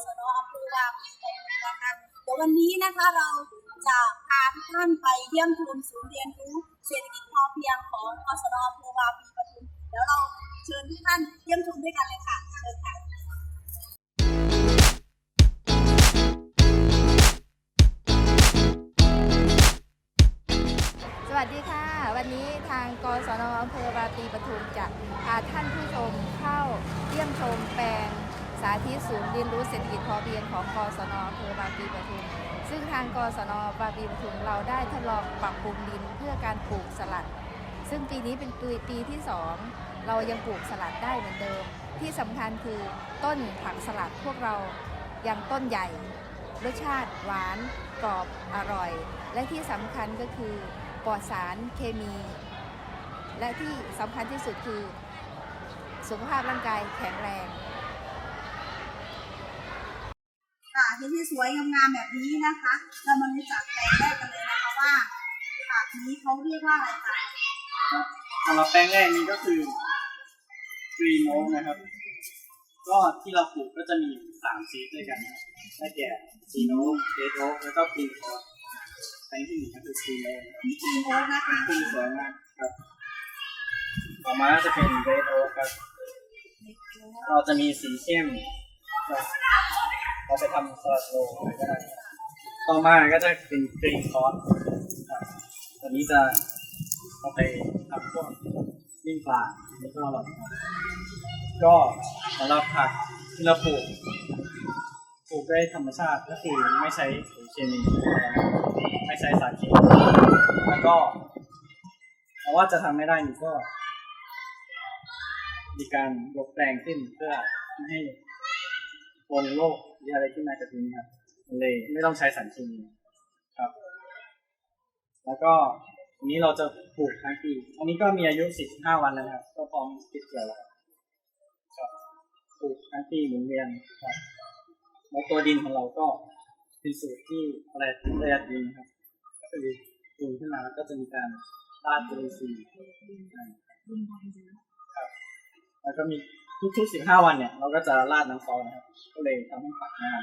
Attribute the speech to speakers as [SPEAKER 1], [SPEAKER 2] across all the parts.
[SPEAKER 1] ที่กศนอำเภอวาปีปทุมนะคะเดี๋ยววันนี้นะคะเราจะพาทุกท่านไปเยี่ยมชมศูนย์เรียนรู้เศรษฐกิจพอเพียงของกศนอำเภอวาปีปทุมเดี๋ยวเราเชิญทุกท่านเยี่ยมชมด้วยกันเลยค่ะเชิญค่ะ
[SPEAKER 2] สวัสดีค่ะ วันนี้ทางกศนอำเภอบาปีปทุมจะพาท่านผู้ชมเข้าเยี่ยมชมแปลง สาธิตศูนย์เรียนรู้เศรษฐกิจพอเพียงของกศนอำเภอบาปีปทุม ซึ่งทางกศนบาปีปทุมเราได้ทดลองปรับปรุงดินเพื่อการปลูกสลัด ซึ่งปีนี้เป็นปีปีที่สองเรายังปลูกสลัดได้เหมือนเดิม ที่สำคัญคือต้นผักสลัดพวกเรายังต้นใหญ่ รสชาติหวานกรอบอร่อย และที่สำคัญก็คือปลอดสารเคมี และที่สำคัญที่สุดคือ สุขภาพร่างกายแข็งแรง
[SPEAKER 1] ค่ะ ที่สวยงามๆแบบนี้นะคะ เรามารู้จักแปลงแรกกันเลยนะคะว่าผักนี้เขาเรียกว่าอะไรคะ
[SPEAKER 3] ครับสำหรับแปลงแรกนี้ก็คือกรีนโอ๊กนะครับ ก็ที่เราปลูกก็จะมีสามซีดด้วยกันนะครับได้แก่ซีโนเดโอ๊กแล้วก็กรีนโอ๊กแปลงที่หนึ่งก็คือกรีนโอ๊ก
[SPEAKER 1] นี่คือโอ๊กนะคะ
[SPEAKER 3] ขึ้นสวยมากครับต่อมาก็จะเป็นเรดโอ๊กครับ เราจะมีสีเข้มครับ เราไปทำสลัดโลก็ได้ต่อมาก็จะเป็นกรีนคอร์สครับตัวนี้จะเอาไปทำพวกวิ่งปลาอันนี้ก็อร่อยมากก็สำหรับผักที่เราปลูกปลูกได้ธรรมชาติก็คือไม่ใช้ปุ๋ยเคมีไม่ใช้สารเคมีแล้วก็เพราะว่าจะทำไม่ได้นี่ก็ มีการยกแปลงขึ้นเพื่อให้ ปนโรคหรืออะไรที่มาจากตรงนี้ครับมันเลยไม่ต้องใช้สารเคมีครับ แล้วก็อันนี้เราจะปลูกทั้งปีอันนี้ก็มีอายุ 45 วันแล้วครับ ก็พร้อมเก็บเกี่ยวแล้วครับปลูกทั้งปีหมุนเวียนครับแล้วตัวดินของเราก็เป็นสูตรที่ประหยัดประหยัดดินครับ ก็คือปลูกขึ้นมาแล้วก็จะมีการราดจุลินทรีย์อ่าครับแล้วก็มี ทุกๆ15วันเนี่ยเราก็จะราดน้ำซอสนะครับ ก็เลยทำให้ผักงาม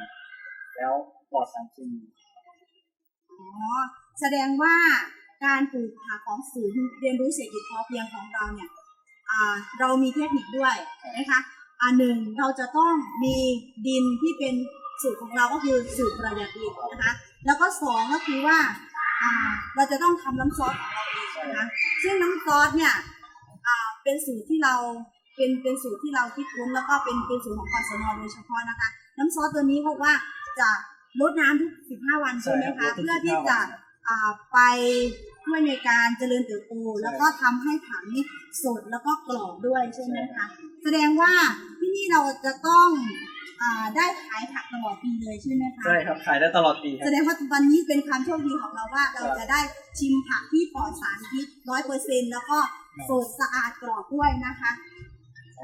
[SPEAKER 3] แล้วปลอดสารเคมี
[SPEAKER 1] อ๋อแสดงว่าการปลูกผักของศูนย์เรียนรู้เศรษฐกิจพอเพียงของเราเนี่ยอ่าเรามีเทคนิคด้วยนะคะอันหนึ่งเราจะต้องมีดินที่เป็นสูตรของเราก็คือสูตรประหยัดดินนะคะ แล้วก็สองก็คือว่าอ่าเราจะต้องทำน้ำซอสของเราเองนะคะซึ่งน้ำซอสเนี่ยอ่าเป็นสูตรที่เรา เป็นเป็นสูตรที่เราคิดค้นแล้วก็เป็นเป็นสูตรของกศนโดยเฉพาะนะคะ น้ำซอสตัวนี้เพราะว่าจะลดน้ำทุก 15 วันใช่ไหม
[SPEAKER 3] ใช่ครั
[SPEAKER 1] คะ
[SPEAKER 3] บลดทุก
[SPEAKER 1] เพื่อที่
[SPEAKER 3] 15
[SPEAKER 1] จะ
[SPEAKER 3] วัน
[SPEAKER 1] อ่าไปช่วยในการเจริญเติบโตแล้วก็ทำให้ผักนี่สดแล้วก็กรอบด้วยใช่ไหมคะแสดงว่าที่นี่เราจะต้องอ่าได้ขายผักตลอดปีเลยใช่ไหมคะ
[SPEAKER 3] ใช่ครับขายได้ตลอดปีค
[SPEAKER 1] แส
[SPEAKER 3] รับ
[SPEAKER 1] ดงว่าวันนี้เป็นความโชคดีของเราว่าเรา
[SPEAKER 3] ครับ
[SPEAKER 1] จะได้ชิมผักที่ปลอดสารพิษร้อยเปอร์เซ็นแล้วก็
[SPEAKER 3] ครับ
[SPEAKER 1] สดสะอาดกรอบด้วยนะคะ
[SPEAKER 4] สำห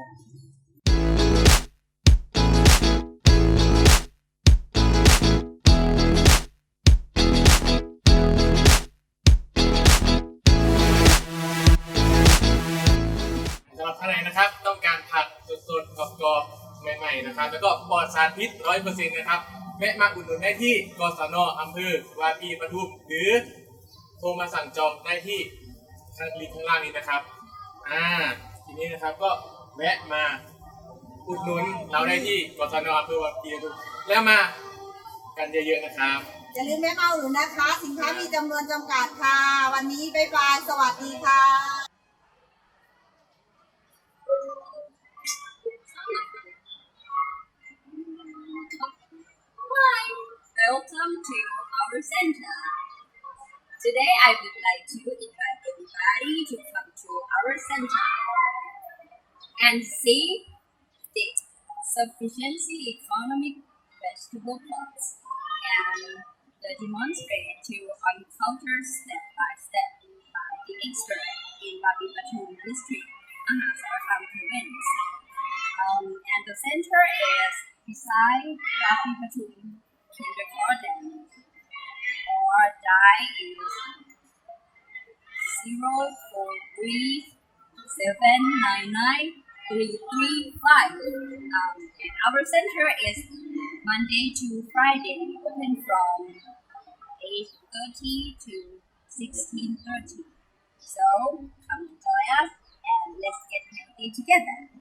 [SPEAKER 4] รับท่านไหนนะครับ ต้องการผักสดๆกรอบๆใหม่ๆนะครับ แล้วก็ปลอดสารพิษร้อยเปอร์เซ็นต์นะครับแวะมาอุดหนุนได้ที่กศนอำเภอวาปีปทุมหรือโทรมาสั่งจองได้ที่ทางลิงก์ข้างล่างนี้นะครับ อ่า ทีนี้นะครับก็ แวะมาอุดหนุนเราได้ที่กศนอำเภอวาปีปทุมแล้วมากันเยอะๆนะครับ
[SPEAKER 1] อย่าลืมแม่มาอุดหนุนนะคะ สินค้ามีจำนวนจำกัดค่ะ วันนี้บ๊ายบาย สวัสดีค่ะ
[SPEAKER 5] Hi, welcome to our center. Today I would like to sufficiency economic vegetable plots and the demonstrate to encounter step by step by the expert in Babi Batum district, Mahasarkam province. Um, and the center is beside Rafi Batum Kindergarten. Or die is zero four three seven nine nine 335. Um, and our center is Monday to Friday, open from 8.30 to 16.30. So come to join us and let's get healthy together.